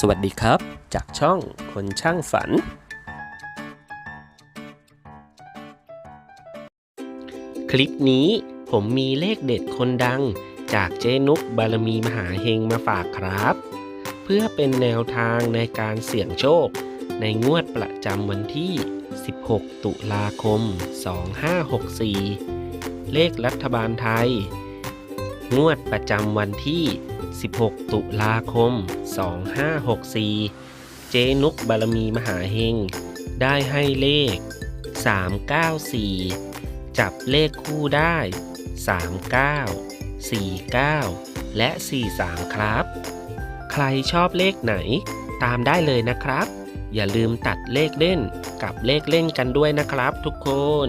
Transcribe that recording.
สวัสดีครับ จากช่องคนช่างฝัน คลิปนี้ผมมีเลขเด็ดคนดัง จากเจนุกบารมีมหาเฮงมาฝากครับ เพื่อเป็นแนวทางในการเสี่ยงโชค ในงวดประจำวันที่ 16 ตุลาคม 2564 เลขรัฐบาลไทย งวดประจำวันที่ 16 ตุลาคม 2564 เจนุกบารมีมหาเฮง ได้ให้เลข 394 จับเลขคู่ได้ 39 49 และ 43 ครับ ใครชอบเลขไหน ตามได้เลยนะครับ อย่าลืมตัดเลขเล่นกับเลขเล่นกันด้วยนะครับทุกคน